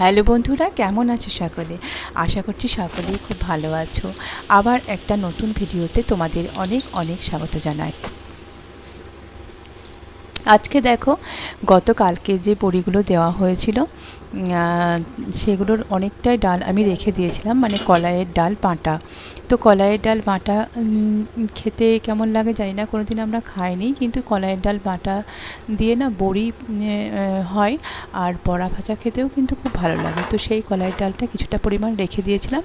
Hello বন্ধুরা, কেমন আছো সকলে? আশা করছি সকলেই খুব ভালো আছো। আবার একটা নতুন ভিডিওতে তোমাদের অনেক অনেক স্বাগত জানাই। আজকে দেখো, গতকালকে যে বড়িগুলো দেওয়া হয়েছিল সেগুলোর অনেকটাই ডাল আমি রেখে দিয়েছিলাম মানে কলাইয়ের ডাল বাটা। তো কলাইয়ের ডাল বাটা খেতে কেমন লাগে জানি না কোনো দিন আমরা খাইনি, কিন্তু কলাইয়ের ডাল বাটা দিয়ে না বড়ি হয়, আর বড়া ভাজা খেতেও কিন্তু খুব ভালো লাগে। তো সেই কলাইয়ের ডালটা কিছুটা পরিমাণ রেখে দিয়েছিলাম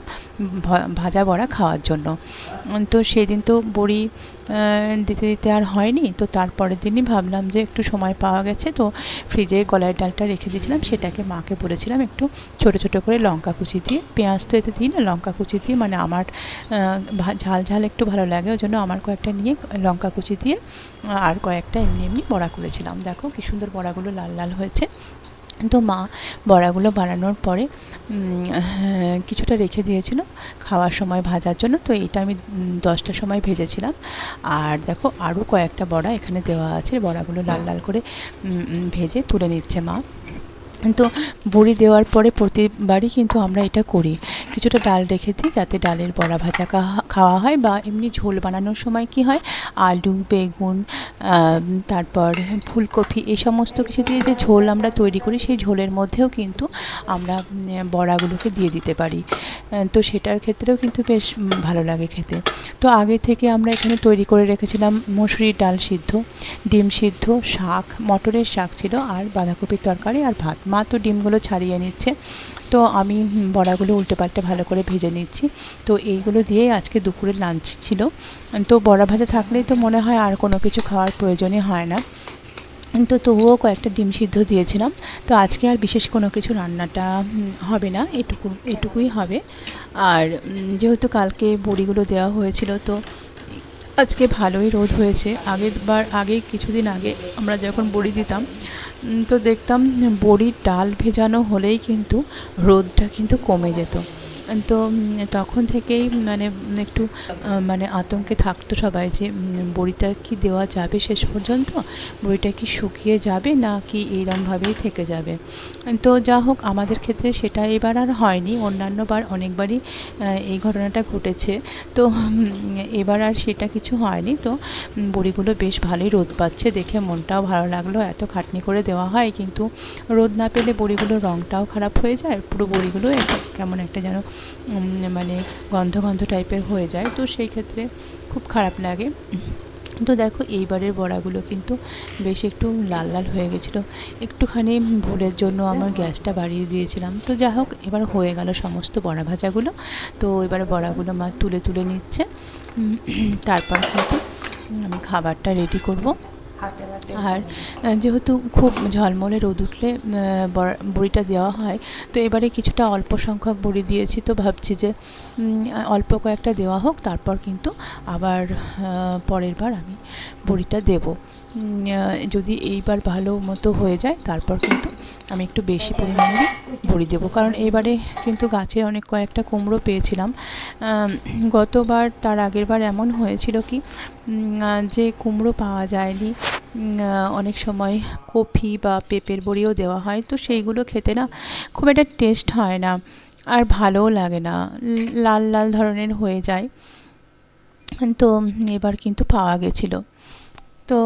ভাজা বড়া খাওয়ার জন্য। তো সেদিন তো বড়ি দিতে দিতে আর হয়নি, তো তারপরের দিনই ভাবলাম যে একটু সময় পাওয়া গেছে, তো ফ্রিজে কলাইয়ের ডালটা রেখে দিয়েছিলাম, সেটাকে মাকে বলেছিলাম একটু ছোট ছোট করে লঙ্কা কুচি দিয়ে, পেঁয়াজ তো এতে দিই না, লঙ্কা কুচি দিয়ে মানে আমার ঝাল ঝাল একটু ভালো লাগে, ওই জন্য আমার কয়েকটা নিয়ে লঙ্কা কুচি দিয়ে, আর কয়েকটা এমনি এমনি বড়া করেছিলাম। দেখো কি সুন্দর বড়াগুলো লাল লাল হয়েছে। তো মা বড়াগুলো বানানোর পরে হ্যাঁ, কিছুটা রেখে দিয়েছিল খাওয়ার সময় ভাজার জন্য। তো এটা আমি দশটার সময় ভেজেছিলাম। আর দেখো আরও কয়েকটা বড়া এখানে দেওয়া আছে। বড়াগুলো লাল লাল করে ভেজে তুলে নিচ্ছে মা। তো বড়ি দেওয়ার পরে প্রতিবারই কিন্তু আমরা এটা করি। কিছুটা ডাল রেখে দিই যাতে ডালের বড়া ভাজা খাওয়া হয় বা এমনি ঝোল বানানোর সময় কি হয়, আলু, বেগুন তারপর ফুলকপি এই সমস্ত কিছু দিয়ে যে ঝোল আমরা তৈরি করি সেই ঝোলের মধ্যেও কিন্তু আমরা বড়াগুলোকে দিয়ে দিতে পারি। তো সেটার ক্ষেত্রেও কিন্তু বেশ ভালো লাগে খেতে। তো আগে থেকে আমরা এখানে তৈরি করে রেখেছিলাম মসুরির ডাল সিদ্ধ, ডিম সিদ্ধ, শাক, মটরের শাক ছিল আর বাঁধাকপির তরকারি আর ভাত। মা তো ডিমগুলো ছাড়িয়ে নিচ্ছে। তো আমি বড়াগুলো উল্টে পাল্টে ভালো করে ভেজে নিচ্ছি। তো এইগুলো দিয়েই আজকে দুপুরের লাঞ্চ ছিল। তো বড়া ভাজা থাকলেই তো মনে হয় আর কোনো কিছু খাওয়ার প্রয়োজনই হয় না। তো তবুও কয়েকটা ডিম সিদ্ধ দিয়েছিলাম। তো আজকে আর বিশেষ কোনো কিছু রান্নাটা হবে না। এটুকু, এটুকুই হবে। আর যেহেতু কালকে বড়িগুলো দেওয়া হয়েছিল, তো আজকে ভালোই রোদ হয়েছে। আগের বার আগে কিছুদিন আগে আমরা যখন বড়ি দিতাম তো দেখতাম বড়ির ডাল ভেজানো হলেই কিন্তু রোদটা কিন্তু কমে যেত। তো তখন থেকেই মানে একটু মানে আতঙ্কে থাকতো সবাই যে বড়িটা কি দেওয়া যাবে শেষ পর্যন্ত? বড়িটা কি শুকিয়ে যাবে না কি এইরমভাবেই থেকে যাবে? তো যা হোক, আমাদের ক্ষেত্রে সেটা এবার আর হয়নি। অন্যান্যবার অনেকবারই এই ঘটনাটা ঘটেছে। তো এবার আর সেটা কিছু হয়নি। তো বড়িগুলো বেশ ভালোই রোদ পাচ্ছে দেখে মনটাও ভালো লাগল। এত খাটনি করে দেওয়া হয়, কিন্তু রোদ না পেলে বড়িগুলোর রঙটাও খারাপ হয়ে যায়। পুরো বড়িগুলো কেমন একটা যেন মানে গন্ধ গন্ধ টাইপের হয়ে যায়, তো সেই ক্ষেত্রে খুব খারাপ লাগে। তো দেখো, এইবারের বড়াগুলো কিন্তু বেশ একটু লাল লাল হয়ে গেছিল। একটুখানি ভুলের জন্য আমার গ্যাসটা বাড়িয়ে দিয়েছিলাম। তো যা হোক, এবার হয়ে গেল সমস্ত বড়া ভাজাগুলো। তো এবার বড়াগুলো মা তুলে তুলে নিচ্ছে। তারপর কিন্তু আমি খাবারটা রেডি করব। আর যেহেতু খুব ঝলমলে রোদ উঠলে বড়া- বড়িটা দেওয়া হয়, তো এবারে কিছুটা অল্প সংখ্যক বড়ি দিয়েছি, তো ভাবছি যে অল্প কয়েকটা দেওয়া হোক, তারপর কিন্তু আবার পরের বার আমি বড়িটা দেব। যদি এইবার ভালো মতো হয়ে যায়, তারপর কিন্তু আমি একটু বেশি পরিমাণে বড়ি দেবো। কারণ এবারে কিন্তু গাছে অনেক কয়েকটা কুমড়ো পেয়েছিলাম। গতবার তার আগের বার এমন হয়েছিল কি যে কুমড়ো পাওয়া যায়নি অনেক সময় কফি বা পেঁপের বড়িও দেওয়া হয়, তো সেইগুলো খেতে না খুব একটা টেস্ট হয় না আর ভালোও লাগে না, লাল লাল ধরনের হয়ে যায়। তো এবার কিন্তু পাওয়া গেছিল। তো